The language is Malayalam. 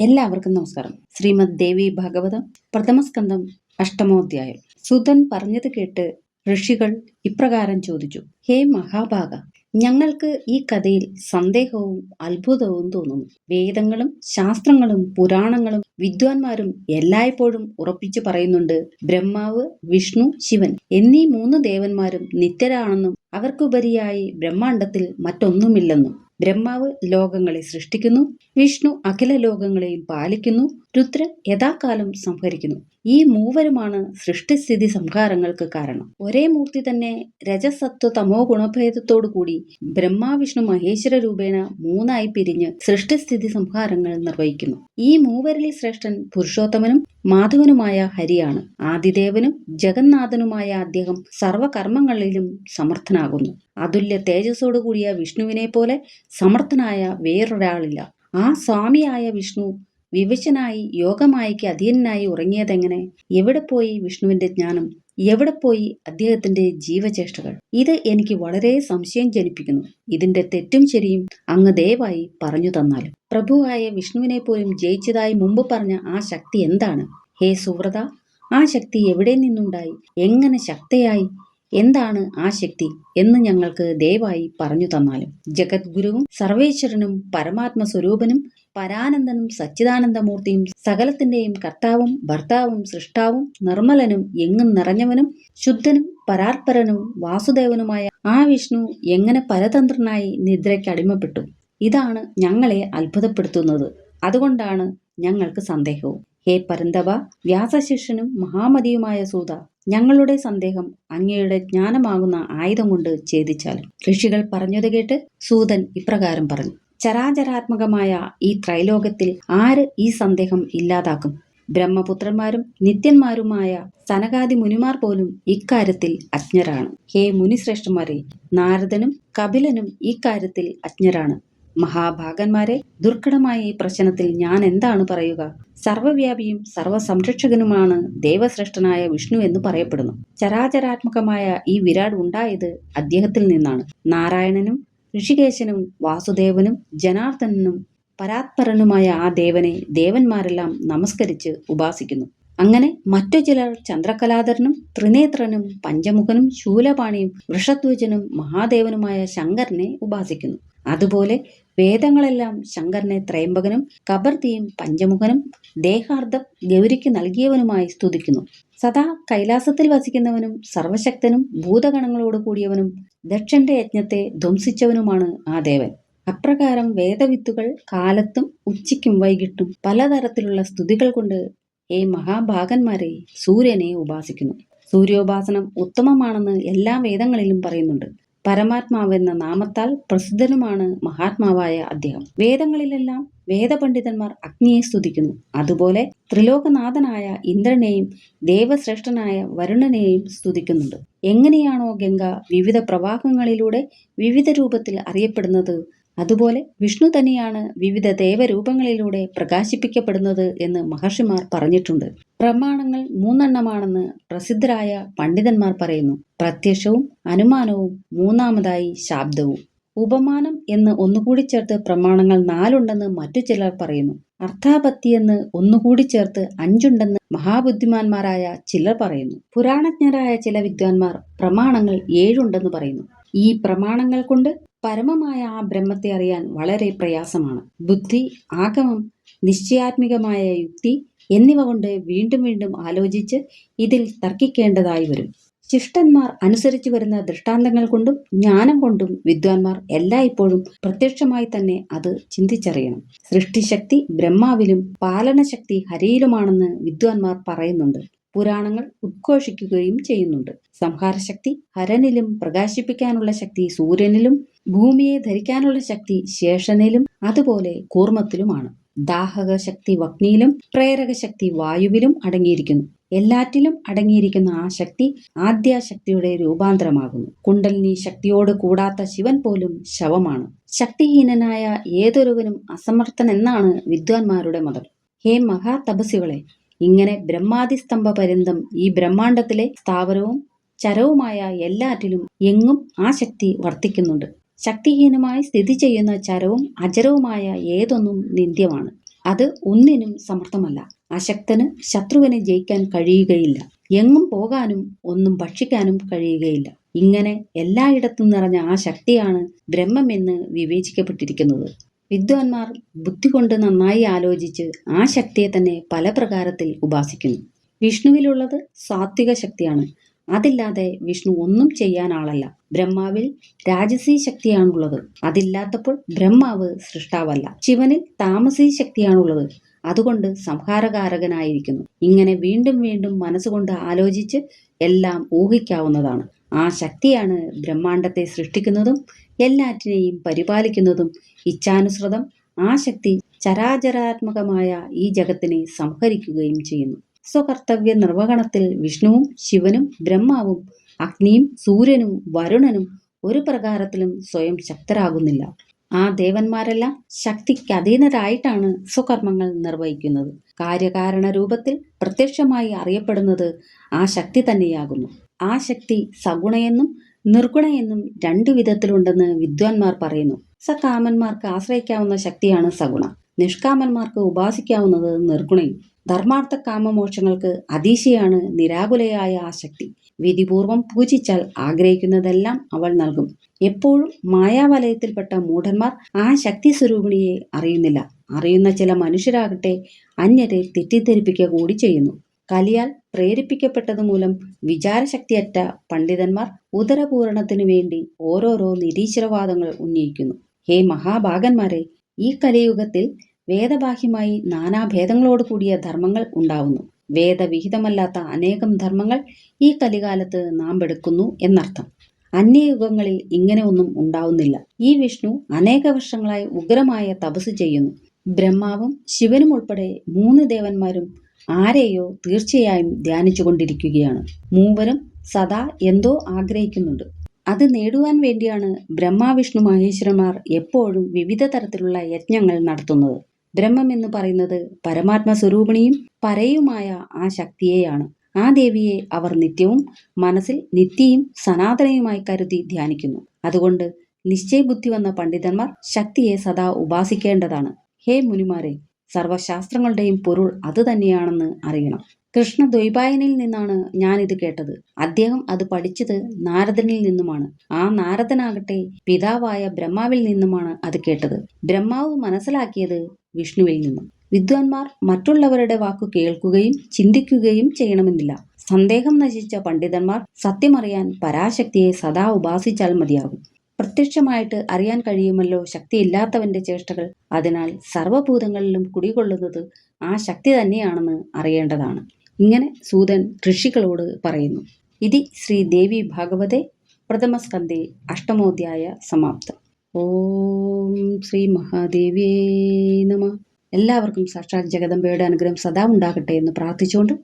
എല്ലാവർക്കും നമസ്കാരം. ശ്രീമദ് ദേവി ഭാഗവതം പ്രഥമസ്കന്ധം അഷ്ടമോധ്യായം. സുതൻ പറഞ്ഞത് കേട്ട് ഋഷികൾ ഇപ്രകാരം ചോദിച്ചു ഹേ മഹാഭാഗ ഞങ്ങൾക്ക് ഈ കഥയിൽ സന്ദേഹവും അത്ഭുതവും തോന്നുന്നു. വേദങ്ങളും ശാസ്ത്രങ്ങളും പുരാണങ്ങളും വിദ്വാൻമാരും എല്ലായ്പ്പോഴും ഉറപ്പിച്ചു പറയുന്നുണ്ട് ബ്രഹ്മാവ് വിഷ്ണു ശിവൻ എന്നീ മൂന്ന് ദേവന്മാരും നിത്യരാണെന്നും അവർക്കുപരിയായി ബ്രഹ്മാണ്ടത്തിൽ മറ്റൊന്നുമില്ലെന്നും ബ്രഹ്മാവ് ലോകങ്ങളെ സൃഷ്ടിക്കുന്നു വിഷ്ണു അഖില ലോകങ്ങളെയും പാലിക്കുന്നു രുദ്രൻ യഥാകാലം സംഹരിക്കുന്നു. ഈ മൂവരുമാണ് സൃഷ്ടിസ്ഥിതി സംഹാരങ്ങൾക്ക് കാരണം. ഒരേ മൂർത്തി തന്നെ രജസത്വ തമോ ഗുണഭേദത്തോടു കൂടി ബ്രഹ്മാവിഷ്ണു മഹേശ്വര രൂപേണ മൂന്നായി പിരിഞ്ഞ് സൃഷ്ടിസ്ഥിതി സംഹാരങ്ങൾ നിർവഹിക്കുന്നു. ഈ മൂവരിൽ ശ്രേഷ്ഠൻ പുരുഷോത്തമനും മാധവനുമായ ഹരിയാണ്. ആദിദേവനും ജഗന്നാഥനുമായ അദ്ദേഹം സർവകർമ്മങ്ങളിലും സമർത്ഥനാകുന്നു. അതുല്യ തേജസ്സോടു കൂടിയ വിഷ്ണുവിനെ പോലെ സമർത്ഥനായ വേറൊരാളില്ല. ആ സ്വാമിയായ വിഷ്ണു വിവശനായി യോഗമായിക്ക് അധീനനായി ഉറങ്ങിയതെങ്ങനെ? എവിടെ പോയി വിഷ്ണുവിന്റെ ജ്ഞാനം? എവിടെ പോയി അദ്ദേഹത്തിന്റെ ജീവചേഷ്ടകൾ? ഇത് എനിക്ക് വളരെ സംശയം ജനിപ്പിക്കുന്നു. ഇതിന്റെ തെറ്റും ശരിയും അങ്ങ് ദയവായി പറഞ്ഞു തന്നാലും. പ്രഭുവായ വിഷ്ണുവിനെ പോലും ജയിച്ചതായി മുമ്പ് പറഞ്ഞ ആ ശക്തി എന്താണ്? ഹേ സുവ്രത ആ ശക്തി എവിടെ നിന്നുണ്ടായി? എങ്ങനെ ശക്തയായി? എന്താണ് ആ ശക്തി എന്ന് ഞങ്ങൾക്ക് ദയവായി പറഞ്ഞു തന്നാലും. ജഗദ്ഗുരുവും സർവേശ്വരനും പരമാത്മ സ്വരൂപനും പരാനന്ദനും സച്ചിദാനന്ദമൂർത്തിയും സകലത്തിന്റെയും കർത്താവും ഭർത്താവും സൃഷ്ടാവും നിർമ്മലനും എങ്ങും നിറഞ്ഞവനും ശുദ്ധനും പരാത്പരനും വാസുദേവനുമായ ആ വിഷ്ണു എങ്ങനെ പരതന്ത്രനായി നിദ്രയ്ക്ക് അടിമപ്പെട്ടു? ഇതാണ് ഞങ്ങളെ അത്ഭുതപ്പെടുത്തുന്നത്. അതുകൊണ്ടാണ് ഞങ്ങൾക്ക് സന്ദേഹവും. ഹേ പരന്തവ വ്യാസശിഷ്യനും മഹാമതിയുമായ സൂത ഞങ്ങളുടെ സന്ദേഹം അങ്ങയുടെ ജ്ഞാനമാകുന്ന ആയുധം കൊണ്ട് ഛേദിച്ചാലും. ഋഷികൾ പറഞ്ഞത് കേട്ട് സൂതൻ ഇപ്രകാരം പറഞ്ഞു. ചരാചരാത്മകമായ ഈ ത്രൈലോകത്തിൽ ആര് ഈ സന്ദേഹം ഇല്ലാതാക്കും? ബ്രഹ്മപുത്രന്മാരും നിത്യന്മാരുമായ സനകാദി മുനിമാർ പോലും ഇക്കാര്യത്തിൽ അജ്ഞരാണ്. ഹേ മുനിശ്രേഷ്ഠന്മാരെ നാരദനും കപിലനും ഇക്കാര്യത്തിൽ അജ്ഞരാണ്. മഹാഭാഗന്മാരെ ദുർഘടമായ ഈ പ്രശ്നത്തിൽ ഞാൻ എന്താണ് പറയുക? സർവവ്യാപിയും സർവസംരക്ഷകനുമാണ് ദേവശ്രേഷ്ഠനായ വിഷ്ണു എന്ന് പറയപ്പെടുന്നു. ചരാചരാത്മകമായ ഈ വിരാട് ഉണ്ടായത് അദ്ദേഹത്തിൽ നിന്നാണ്. നാരായണനും ഋഷികേശനും വാസുദേവനും ജനാർദ്ദനനും പരാത്പരനുമായ ആ ദേവനെ ദേവന്മാരെല്ലാം നമസ്കരിച്ച് ഉപാസിക്കുന്നു. അങ്ങനെ മറ്റു ചിലർ ചന്ദ്രകലാധരനും ത്രിനേത്രനും പഞ്ചമുഖനും ശൂലപാണിയും വൃഷധ്വജനും മഹാദേവനുമായ ശങ്കരനെ ഉപാസിക്കുന്നു. അതുപോലെ വേദങ്ങളെല്ലാം ശങ്കരനെ ത്രയംബകനും കബർത്തിയും പഞ്ചമുഖനും ദേഹാർദ്ധം ഗൗരിക്ക് നൽകിയവനുമായി സ്തുതിക്കുന്നു. സദാ കൈലാസത്തിൽ വസിക്കുന്നവനും സർവശക്തനും ഭൂതഗണങ്ങളോട് കൂടിയവനും ദക്ഷന്റെ യജ്ഞത്തെ ധ്വംസിച്ചവനുമാണ് ആ ദേവൻ. അപ്രകാരം വേദവിത്തുകൾ കാലത്തും ഉച്ചയ്ക്കും വൈകിട്ടും പലതരത്തിലുള്ള സ്തുതികൾ കൊണ്ട് ഏ മഹാഭാഗന്മാരെ സൂര്യനെ ഉപാസിക്കുന്നു. സൂര്യോപാസനം ഉത്തമമാണെന്ന് എല്ലാ വേദങ്ങളിലും പറയുന്നുണ്ട്. പരമാത്മാവെന്ന നാമത്താൽ പ്രസിദ്ധനുമാണ് മഹാത്മാവായ അദ്ദേഹം. വേദങ്ങളിലെല്ലാം വേദപണ്ഡിതന്മാർ അഗ്നിയെ സ്തുതിക്കുന്നു. അതുപോലെ ത്രിലോകനാഥനായ ഇന്ദ്രനെയും ദേവശ്രേഷ്ഠനായ വരുണനെയും സ്തുതിക്കുന്നുണ്ട്. എങ്ങനെയാണോ ഗംഗ വിവിധ പ്രവാഹങ്ങളിലൂടെ വിവിധ രൂപത്തിൽ അറിയപ്പെടുന്നത് അതുപോലെ വിഷ്ണു തന്നെയാണ് വിവിധ ദേവരൂപങ്ങളിലൂടെ പ്രകാശിപ്പിക്കപ്പെടുന്നത് എന്ന് മഹർഷിമാർ പറഞ്ഞിട്ടുണ്ട്. പ്രമാണങ്ങൾ മൂന്നെണ്ണമാണെന്ന് പ്രസിദ്ധരായ പണ്ഡിതന്മാർ പറയുന്നു. പ്രത്യക്ഷവും അനുമാനവും മൂന്നാമതായി ശാബ്ദവും. ഉപമാനം എന്ന് ഒന്നുകൂടി ചേർത്ത് പ്രമാണങ്ങൾ നാലുണ്ടെന്ന് മറ്റു ചിലർ പറയുന്നു. അർത്ഥാപത്തി എന്ന് ഒന്നുകൂടി ചേർത്ത് അഞ്ചുണ്ടെന്ന് മഹാബുദ്ധിമാന്മാരായ ചിലർ പറയുന്നു. പുരാണജ്ഞരായ ചില വിദ്വാൻമാർ പ്രമാണങ്ങൾ ഏഴുണ്ടെന്ന് പറയുന്നു. ഈ പ്രമാണങ്ങൾ കൊണ്ട് പരമമായ ആ ബ്രഹ്മത്തെ അറിയാൻ വളരെ പ്രയാസമാണ്. ബുദ്ധി ആഗമം നിശ്ചയാത്മികമായ യുക്തി എന്നിവ കൊണ്ട് വീണ്ടും വീണ്ടും ആലോചിച്ച് ഇതിൽ തർക്കിക്കേണ്ടതായി വരും. ശിഷ്ടന്മാർ അനുസരിച്ചു വരുന്ന ദൃഷ്ടാന്തങ്ങൾ കൊണ്ടും ജ്ഞാനം കൊണ്ടും വിദ്വാൻമാർ എല്ലായ്പ്പോഴും പ്രത്യക്ഷമായി തന്നെ അത് ചിന്തിച്ചറിയണം. സൃഷ്ടിശക്തി ബ്രഹ്മാവിലും പാലനശക്തി ഹരിയിലുമാണെന്ന് വിദ്വാൻമാർ പറയുന്നുണ്ട്. പുരാണങ്ങൾ ഉദ്ഘോഷിക്കുകയും ചെയ്യുന്നുണ്ട്. സംഹാരശക്തി ഹരനിലും പ്രകാശിപ്പിക്കാനുള്ള ശക്തി സൂര്യനിലും ഭൂമിയെ ധരിക്കാനുള്ള ശക്തി ശേഷനിലും അതുപോലെ കൂർമ്മത്തിലുമാണ്. ദാഹക ശക്തി വഗ്നിയിലും പ്രേരക ശക്തി വായുവിലും അടങ്ങിയിരിക്കുന്നു. എല്ലാറ്റിലും അടങ്ങിയിരിക്കുന്ന ആ ശക്തി ആദ്യാശക്തിയുടെ രൂപാന്തരമാകുന്നു. കുണ്ടലിനി ശക്തിയോട് കൂടാത്ത ശിവൻ പോലും ശവമാണ്. ശക്തിഹീനനായ ഏതൊരുവനും അസമർത്ഥൻ എന്നാണ് വിദ്വാൻമാരുടെ മതം. ഹേ മഹാതപസികളെ ഇങ്ങനെ ബ്രഹ്മാതിസ്തംഭ പര്യന്തം ഈ ബ്രഹ്മാണ്ടത്തിലെ സ്ഥാവരവും ചരവുമായ എല്ലാറ്റിലും എങ്ങും ആ ശക്തി വർത്തിക്കുന്നുണ്ട് ശക്തിഹീനമായി സ്ഥിതി ചെയ്യുന്ന ചരവും അജരവുമായ ഏതൊന്നും നിന്ദ്യമാണ്. അത് ഒന്നിനും സമർത്ഥമല്ല. അശക്തന് ശത്രുവിനെ ജയിക്കാൻ കഴിയുകയില്ല. എങ്ങും പോകാനും ഒന്നും ഭക്ഷിക്കാനും കഴിയുകയില്ല. ഇങ്ങനെ എല്ലായിടത്തും നിറഞ്ഞ ആ ശക്തിയാണ് ബ്രഹ്മമെന്ന് വിവേചിക്കപ്പെട്ടിരിക്കുന്നത്. വിദ്വാൻമാർ ബുദ്ധി കൊണ്ട് നന്നായി ആലോചിച്ച് ആ ശക്തിയെ തന്നെ പല പ്രകാരത്തിൽ ഉപാസിക്കുന്നു. വിഷ്ണുവിലുള്ളത് സാത്വിക ശക്തിയാണ്. അതില്ലാതെ വിഷ്ണു ഒന്നും ചെയ്യാൻ ആളല്ല. ബ്രഹ്മാവിൽ രാജസീ ശക്തിയാണുള്ളത്. അതില്ലാത്തപ്പോൾ ബ്രഹ്മാവ് സൃഷ്ടാവല്ല. ശിവനിൽ താമസീ ശക്തിയാണുള്ളത്. അതുകൊണ്ട് സംഹാരകാരകനായിരിക്കുന്നു. ഇങ്ങനെ വീണ്ടും വീണ്ടും മനസ്സുകൊണ്ട് ആലോചിച്ച് എല്ലാം ഊഹിക്കാവുന്നതാണ്. ആ ശക്തിയാണ് ബ്രഹ്മാണ്ടത്തെ സൃഷ്ടിക്കുന്നതും എല്ലാറ്റിനെയും പരിപാലിക്കുന്നതും. ഇച്ഛാനുസൃതം ആ ശക്തി ചരാചരാത്മകമായ ഈ ജഗത്തിനെ സംഹരിക്കുകയും ചെയ്യുന്നു. സ്വകർത്തവ്യ നിർവഹണത്തിൽ വിഷ്ണുവും ശിവനും ബ്രഹ്മാവും അഗ്നിയും സൂര്യനും വരുണനും ഒരു പ്രകാരത്തിലും സ്വയം ശക്തരാകുന്നില്ല. ആ ദേവന്മാരെല്ലാം ശക്തിക്ക് അധീനരായിട്ടാണ് സ്വകർമ്മങ്ങൾ നിർവഹിക്കുന്നത്. കാര്യകാരണ രൂപത്തിൽ പ്രത്യക്ഷമായി അറിയപ്പെടുന്നത് ആ ശക്തി തന്നെയാകുന്നു. ആ ശക്തി സഗുണയെന്നും നിർഗുണയെന്നും രണ്ടു വിധത്തിലുണ്ടെന്ന് വിദ്വാൻമാർ പറയുന്നു. സകാമന്മാർക്ക് ആശ്രയിക്കാവുന്ന ശക്തിയാണ് സഗുണ. നിഷ്കാമന്മാർക്ക് ഉപാസിക്കാവുന്നത് നിർഗുണയും. ധർമാർത്ഥ കാമമോക്ഷങ്ങൾക്ക് അതീശയാണ് നിരാകുലയായ ആ ശക്തി. വിധിപൂർവം പൂജിച്ചാൽ ആഗ്രഹിക്കുന്നതെല്ലാം അവൾ നൽകും. എപ്പോഴും മായാവലയത്തിൽപ്പെട്ട മൂഢന്മാർ ആ ശക്തി സ്വരൂപിണിയെ അറിയുന്നില്ല. അറിയുന്ന ചില മനുഷ്യരാകട്ടെ അന്യരെ തെറ്റിദ്ധരിപ്പിക്കുക കൂടി ചെയ്യുന്നു. കലിയാൽ പ്രേരിപ്പിക്കപ്പെട്ടത് മൂലം വിചാരശക്തിയറ്റ പണ്ഡിതന്മാർ ഉദരപൂരണത്തിനു വേണ്ടി ഓരോരോ നിരീശ്വരവാദങ്ങൾ ഉന്നയിക്കുന്നു. ഹേ മഹാഭാഗന്മാരെ ഈ കലിയുഗത്തിൽ വേദബാഹ്യമായി നാനാഭേദങ്ങളോട് കൂടിയ ധർമ്മങ്ങൾ ഉണ്ടാവുന്നു. വേദവിഹിതമല്ലാത്ത അനേകം ധർമ്മങ്ങൾ ഈ കലികാലത്ത് നാം എടുക്കുന്നു എന്നർത്ഥം. അന്യയുഗങ്ങളിൽ ഇങ്ങനെ ഒന്നും ഉണ്ടാവുന്നില്ല. ഈ വിഷ്ണു അനേക വർഷങ്ങളായി ഉഗ്രമായ തപസ് ചെയ്യുന്നു. ബ്രഹ്മാവും ശിവനും ഉൾപ്പെടെ മൂന്ന് ദേവന്മാരും ആരെയോ തീർച്ചയായും ധ്യാനിച്ചുകൊണ്ടിരിക്കുകയാണ്. മൂവരും സദാ എന്തോ ആഗ്രഹിക്കുന്നുണ്ട്. അത് നേടുവാൻ വേണ്ടിയാണ് ബ്രഹ്മാവിഷ്ണു മഹേശ്വരന്മാർ എപ്പോഴും വിവിധ തരത്തിലുള്ള യജ്ഞങ്ങൾ നടത്തുന്നത്. ബ്രഹ്മം എന്ന് പറയുന്നത് പരമാത്മ സ്വരൂപിണിയും പരയുമായ ആ ശക്തിയെയാണ്. ആ ദേവിയെ അവർ നിത്യവും മനസ്സിൽ നിത്യയും സനാതനയുമായി കരുതി ധ്യാനിക്കുന്നു. അതുകൊണ്ട് നിശ്ചയബുദ്ധി വന്ന പണ്ഡിതന്മാർ ശക്തിയെ സദാ ഉപാസിക്കേണ്ടതാണ്. ഹേ മുനിമാരെ സർവശാസ്ത്രങ്ങളുടെയും പൊരുൾ അതുതന്നെയാണെന്ന് അറിയണം. കൃഷ്ണ ദ്വൈപായനിൽ നിന്നാണ് ഞാൻ ഇത് കേട്ടത്. അദ്ദേഹം അത് പഠിച്ചത് നാരദനിൽ നിന്നുമാണ്. ആ നാരദനാകട്ടെ പിതാവായ ബ്രഹ്മാവിൽ നിന്നുമാണ് അത് കേട്ടത്. ബ്രഹ്മാവ് മനസ്സിലാക്കിയത് വിഷ്ണുവിൽ നിന്നും. വിദ്വാൻമാർ മറ്റുള്ളവരുടെ വാക്കു കേൾക്കുകയും ചിന്തിക്കുകയും ചെയ്യണമെന്നില്ല. സന്ദേഹം നശിച്ച പണ്ഡിതന്മാർ സത്യമറിയാൻ പരാശക്തിയെ സദാ ഉപാസിച്ചാൽ മതിയാകും. പ്രത്യക്ഷമായിട്ട് അറിയാൻ കഴിയുമല്ലോ ശക്തിയില്ലാത്തവന്റെ ചേഷ്ടകൾ. അതിനാൽ സർവഭൂതങ്ങളിലും കുടികൊള്ളുന്നത് ആ ശക്തി തന്നെയാണെന്ന് അറിയേണ്ടതാണ്. ഇങ്ങനെ സൂതൻ ഋഷികളോട് പറയുന്നു. ഇതി ശ്രീദേവി ഭാഗവതേ പ്രഥമസ്കന്ധേ അഷ്ടമോധ്യായ സമാപ്തം. ഓം ശ്രീ മഹാദേവിയേ നമ. എല്ലാവർക്കും സാക്ഷാത് ജഗദംബയുടെ അനുഗ്രഹം സദാ ഉണ്ടാകട്ടെ എന്ന് പ്രാർത്ഥിച്ചുകൊണ്ട്